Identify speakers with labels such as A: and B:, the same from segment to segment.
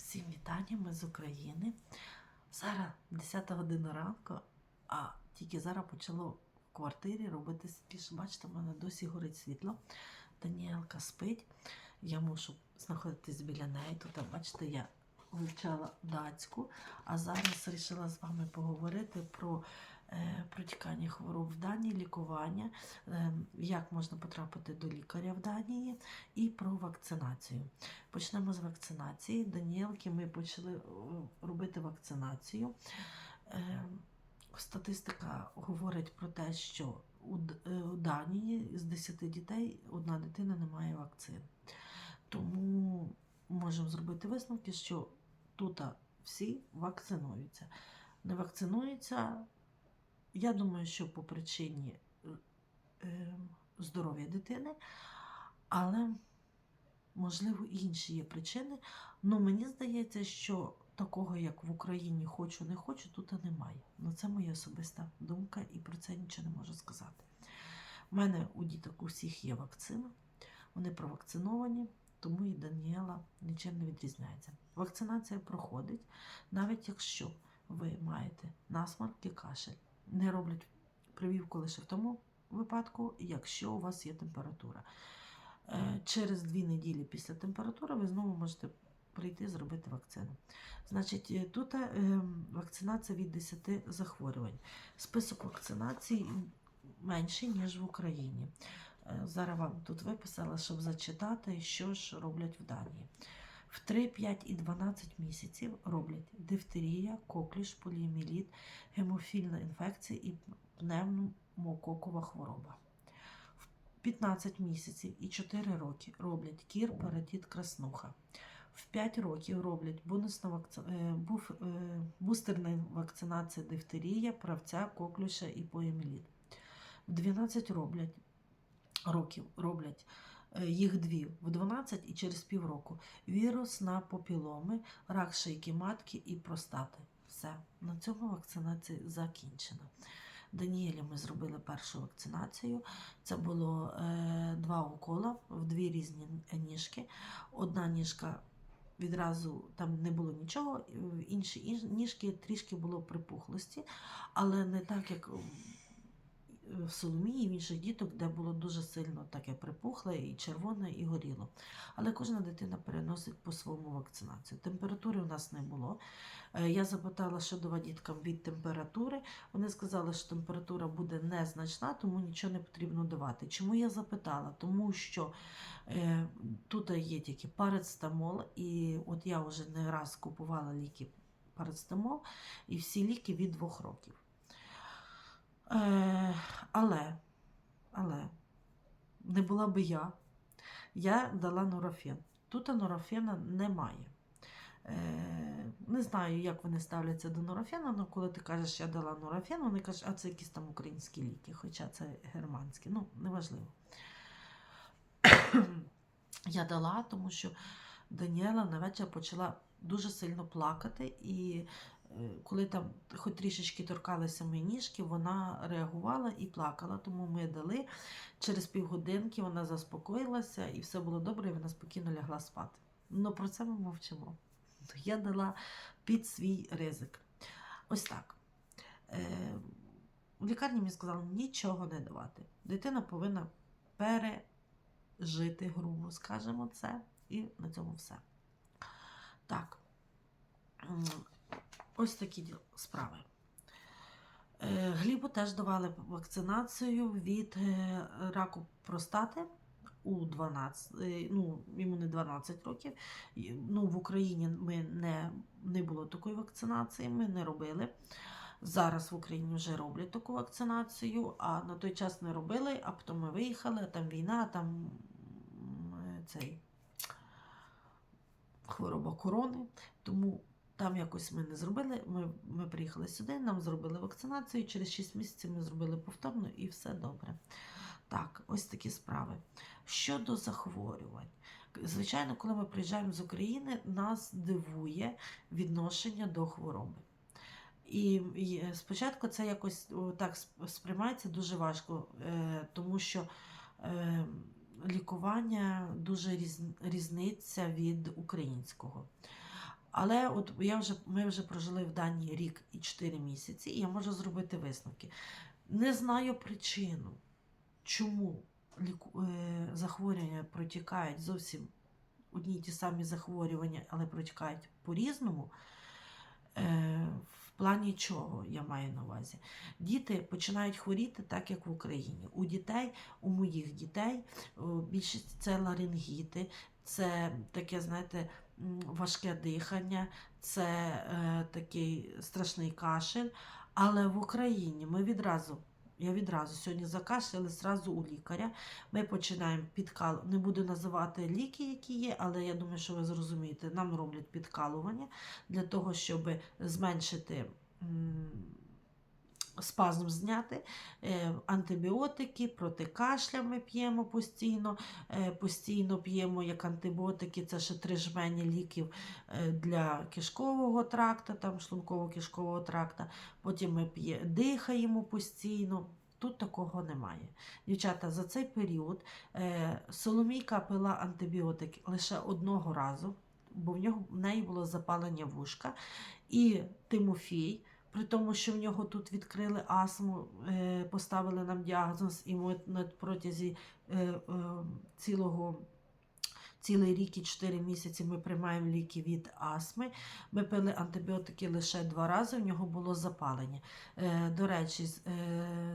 A: Всім вітання, ми з України. Зараз 10 година ранку, а тільки зараз почало в квартирі робити світліше. Бачите, в мене досі горить світло. Даніелка спить. Я мушу знаходитись біля неї. Тут, бачите, я вивчала датську, а зараз вирішила з вами поговорити про протікання хвороб в Данії, лікування, е, як можна потрапити до лікаря в Данії і про вакцинацію. Почнемо з вакцинації. Даніелки ми почали е, робити вакцинацію. Е, Статистика говорить про те, що е, у Данії з 10 дітей одна дитина не має вакцин. Тому можемо зробити висновки, що тут всі вакцинуються. Не вакцинуються, я думаю, що по причині е, е, здоров'я дитини, але можливо, інші є причини. Ну, мені здається, що такого, як в Україні хочу, не хочу, тут немає. Ну, це моя особиста думка, і про це нічого не можу сказати. У мене у діток у всіх є вакцина, вони провакциновані, тому і Даніела нічим не відрізняється. Вакцинація проходить, навіть якщо ви маєте насморк і кашель. Не роблять прививку лише в тому випадку, якщо у вас є температура. Е, Через дві неділі після температури ви знову можете прийти зробити вакцину. Значить, е, тут е, вакцинація від 10 захворювань. Список вакцинацій менший, ніж в Україні. Зараз вам тут виписала, щоб зачитати, що ж роблять в Данії. В 3, 5 і 12 місяців роблять дифтерія, коклюш, поліоміліт, гемофільна інфекція і пневмококова хвороба. В 15 місяців і 4 роки роблять кір, паратит, краснуха. В 5 років роблять вакци... е, е, бустерна вакцинація дифтерія, правця, коклюша і поліоміліт. В 12 роблять років роблять їх дві в 12 і через півроку. Вірус на попіломи, рак шийки матки і простати. Все, на цьому вакцинація закінчена. Даніелі ми зробили першу вакцинацію. Це було е, два укола в дві різні ніжки. Одна ніжка відразу там не було нічого, інші ніжки трішки було припухлості, але не так, як в Соломії, в інших діток, де було дуже сильно таке припухле, і червоне, і горіло. Але кожна дитина переносить по своєму вакцинацію. Температури у нас не було. Е, Я запитала, що дава діткам від температури. Вони сказали, що температура буде незначна, тому нічого не потрібно давати. Чому я запитала? Тому що е, тут є тільки парацетамол, і от я вже не раз купувала ліки парацетамол, і всі ліки від двох років. Е, але, але не була би я, я дала нурофен. Тут нурофена немає. Е, не знаю, як вони ставляться до нурофена, але коли ти кажеш, я дала нурофен, вони кажуть, а це якісь там українські ліки, хоча це германські. Ну, неважливо. я дала, тому що Даніела на вечір почала дуже сильно плакати, і коли там хоч трішечки торкалися мої ніжки, вона реагувала і плакала. Тому ми дали. Через півгодинки вона заспокоїлася і все було добре, і вона спокійно лягла спати. Ну про це ми мовчимо. Я дала під свій ризик. Ось так. Е, в лікарні мені сказали нічого не давати. Дитина повинна пережити, грубо скажемо це, і на цьому все. Так. Ось такі справи. Е, Глібу теж давали вакцинацію від е, раку простати у 12, е, ну, йому не 12 років. Ну, в Україні ми не, не було такої вакцинації, ми не робили. Зараз в Україні вже роблять таку вакцинацію, а на той час не робили, а потім ми виїхали, а там війна, там е, цей хвороба корони. Тому там якось ми не зробили. Ми, ми приїхали сюди, нам зробили вакцинацію. Через 6 місяців ми зробили повторно і все добре. Так, ось такі справи. Щодо захворювань, звичайно, коли ми приїжджаємо з України, нас дивує відношення до хвороби. І, спочатку це якось так сприймається дуже важко, е, тому що е, лікування дуже різ, різниця від українського. Але от я вже, ми вже прожили в Данії рік і 4 місяці, і я можу зробити висновки. Не знаю причину, чому е, захворювання протікають зовсім одні й ті самі захворювання, але протікають по-різному. Е, в плані чого я маю на увазі? Діти починають хворіти так, як в Україні. У дітей, у моїх дітей, більшість це ларингіти, це таке, знаєте, важке дихання, це е, такий страшний кашель. Але в Україні ми відразу, я відразу сьогодні закашляли зразу у лікаря. Ми починаємо підкал... Не буду називати ліки, які є, але я думаю, що ви зрозумієте, нам роблять підкалування для того, щоб зменшити. м, Спазм зняти, Е, антибіотики, проти кашля ми п'ємо постійно. Е, Постійно п'ємо як антибіотики, це ще три жмені ліків е, для кишкового тракта, там шлунково-кишкового тракта. Потім ми п'є, дихаємо постійно. Тут такого немає. Дівчата, за цей період Соломійка пила антибіотик лише одного разу, бо в нього в неї було запалення вушка. І Тимофій, при тому, що в нього тут відкрили астму, е, поставили нам діагноз, і ми протязі е, е, цілого. Цілий рік і 4 місяці ми приймаємо ліки від астми. Ми пили антибіотики лише два рази, в нього було запалення. До речі,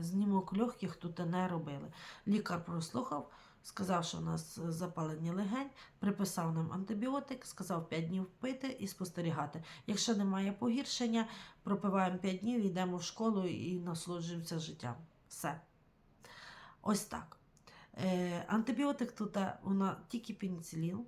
A: знімок легких тут не робили. Лікар прослухав, сказав, що у нас запалення легень, приписав нам антибіотик, сказав 5 днів пити і спостерігати. Якщо немає погіршення, пропиваємо 5 днів, йдемо в школу і насолоджуємося життям. Все. Ось так. Е, антибіотик тут е, вона тільки пеніцилін.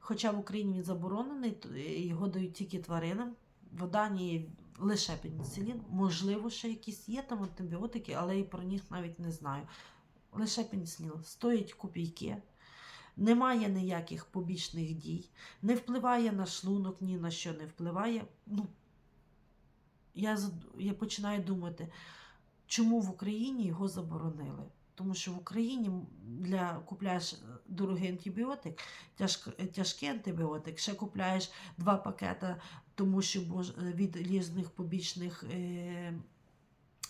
A: Хоча в Україні він заборонений, е, його дають тільки тваринам. В Данії лише пеніцилін. Можливо, ще якісь є там антибіотики, але і про них навіть не знаю. Лише пеніцилін. Стоїть копійки. Немає ніяких побічних дій, не впливає на шлунок, ні на що не впливає. Ну, я, я починаю думати, чому в Україні його заборонили. Тому що в Україні для купляєш е, дорогий антибіотик, тяжк, е, тяжкий антибіотик, ще купляєш два пакета, тому що е, від різних побічних е,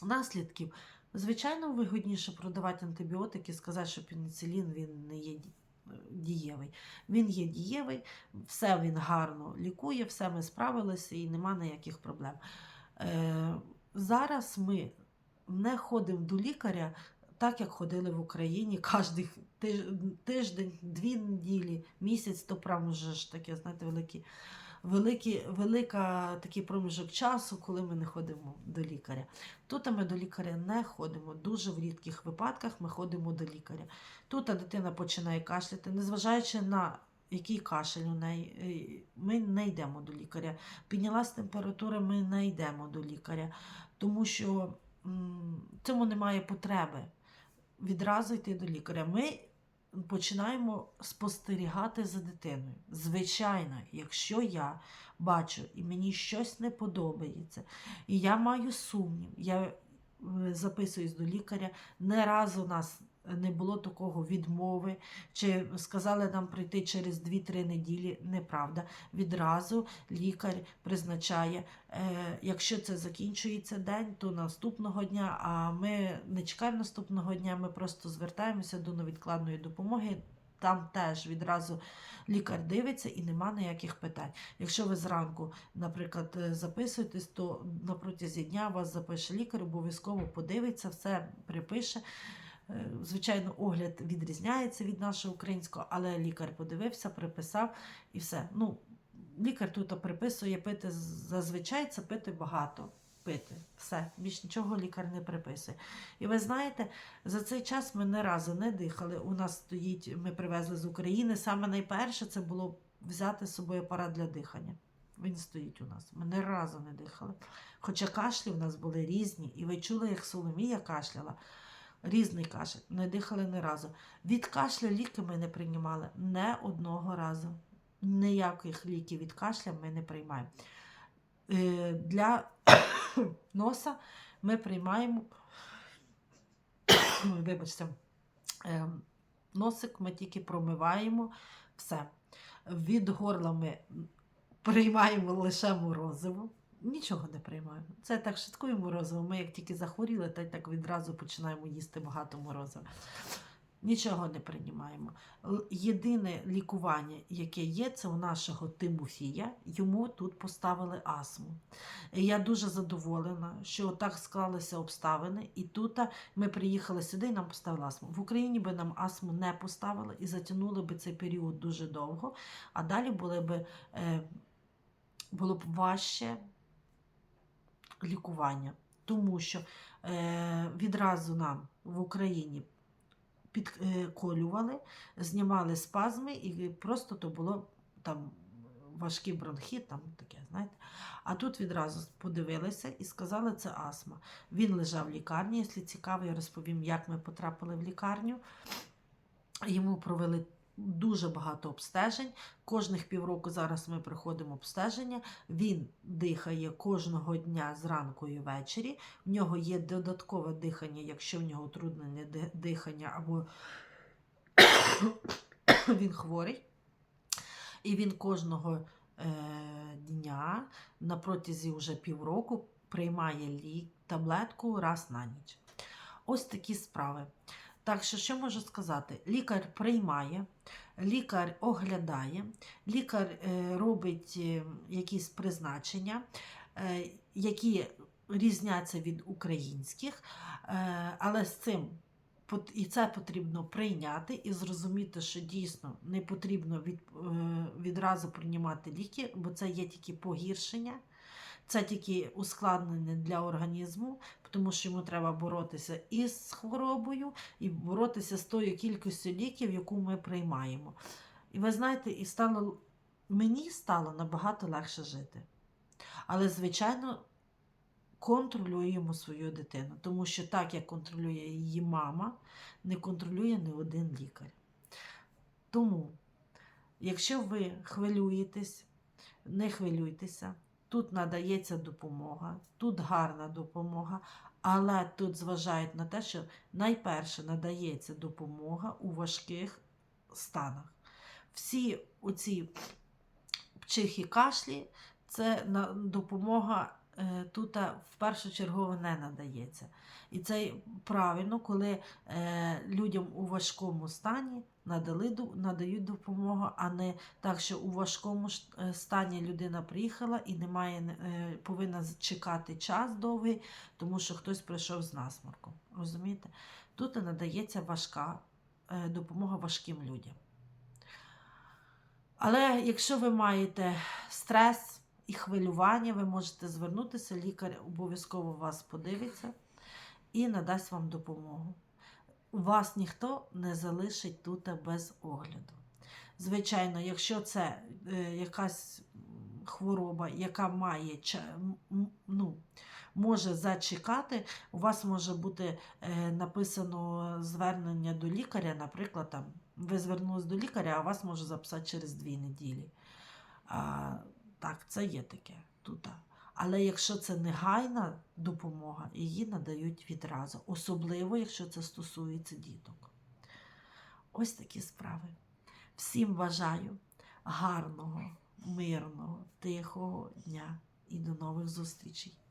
A: наслідків. Звичайно, вигідніше продавати антибіотики, сказати, що пеніцилін він не є е, дієвий. Він є дієвий, все він гарно лікує, все ми справилися і нема ніяких проблем. Е, зараз ми не ходимо до лікаря так, як ходили в Україні кожен тиждень, дві неділі, місяць, то прям вже ж таке, знаєте, великі, великі, велика такий проміжок часу, коли ми не ходимо до лікаря. Тут ми до лікаря не ходимо. Дуже в рідких випадках ми ходимо до лікаря. Тут дитина починає кашляти, незважаючи на який кашель у неї, е, ми не йдемо до лікаря. Піднялась температура, ми не йдемо до лікаря, тому що цьому немає потреби відразу йти до лікаря. Ми починаємо спостерігати за дитиною. Звичайно, якщо я бачу і мені щось не подобається, і я маю сумнів, я е, записуюсь до лікаря. Не раз у нас не було такого відмови, чи сказали нам прийти через 2-3 неділі. Неправда. Відразу лікар призначає, е, якщо це закінчується день, то наступного дня. А ми не чекаємо наступного дня, ми просто звертаємося до невідкладної допомоги. Там теж відразу лікар дивиться і нема ніяких питань. Якщо ви зранку, наприклад, е, записуєтесь, то на протязі дня вас запише лікар, обов'язково подивиться, все припише. Е, Звичайно, огляд відрізняється від нашого українського, але лікар подивився, приписав і все. Ну, лікар тут приписує пити зазвичай це пити багато. Пити. Все, більш нічого лікар не приписує. І ви знаєте, за цей час ми не разу не дихали. У нас стоїть, ми привезли з України. Саме найперше це було взяти з собою апарат для дихання. Він стоїть у нас. Ми не разу не дихали. Хоча кашлі в нас були різні, і ви чули, як Соломія кашляла. Різний кашель, не дихали ні разу. Від кашля ліки ми не приймали не одного разу. Ніяких ліків від кашля ми не приймаємо. Е, Для носа ми приймаємо, вибачте, е, носик ми тільки промиваємо все. Від горла ми приймаємо лише морозиво. Нічого не приймаємо. Це так швидкує морозиво. Ми як тільки захворіли, та й так відразу починаємо їсти багато морозива. Нічого не приймаємо. Єдине лікування, яке є, це у нашого Тимофія. Йому тут поставили астму. Я дуже задоволена, що так склалися обставини. І тут ми приїхали сюди і нам поставили астму. В Україні би нам астму не поставили і затягнули би цей період дуже довго, а далі були би, е, було б важче лікування. Тому що е, відразу нам в Україні підколювали, знімали спазми, і просто то було там важкий бронхіт, там таке, знаєте. А тут відразу подивилися і сказали, це астма. Він лежав в лікарні. Якщо цікаво, я розповім, як ми потрапили в лікарню. Йому провели дуже багато обстежень. Кожних півроку зараз ми приходимо обстеження. Він дихає кожного дня зранку і ввечері. В нього є додаткове дихання, якщо в нього утруднене дихання або він хворий. І він кожного е, дня на протязі вже півроку приймає лік, таблетку раз на ніч. Ось такі справи. Так що, що можу сказати? Лікар приймає, лікар оглядає, лікар е, робить е, якісь призначення, е, які різняться від українських, але з цим і це потрібно прийняти і зрозуміти, що дійсно не потрібно від, відразу приймати ліки, бо це є тільки погіршення, це тільки ускладнення для організму, тому що йому треба боротися із хворобою і боротися з тою кількістю ліків, яку ми приймаємо. І ви знаєте, і стало мені стало набагато легше жити. Але, звичайно, контролюємо свою дитину, тому що так, як контролює її мама, не контролює ні один лікар. Тому, якщо ви хвилюєтесь, не хвилюйтеся, тут надається допомога, тут гарна допомога, але тут зважають на те, що найперше надається допомога у важких станах. Всі оці чихи кашлі це допомога е, тут в першу чергу не надається. І це правильно, коли е, людям у важкому стані надали, надають допомогу, а не так, що у важкому е, стані людина приїхала і немає, е, повинна чекати час довгий, тому що хтось прийшов з насморком. Розумієте? Тут надається важка е, допомога важким людям. Але якщо ви маєте стрес і хвилювання, ви можете звернутися, лікар обов'язково вас подивиться і надасть вам допомогу. Вас ніхто не залишить тут без огляду. Звичайно, якщо це е, якась хвороба, яка має ну, може зачекати, у вас може бути е, написано звернення до лікаря, наприклад, там, ви звернулись до лікаря, а вас може записати через дві неділі. А, так, це є таке тут. Але якщо це негайна допомога, її надають відразу, особливо, якщо це стосується діток. Ось такі справи. Всім бажаю гарного, мирного, тихого дня і до нових зустрічей.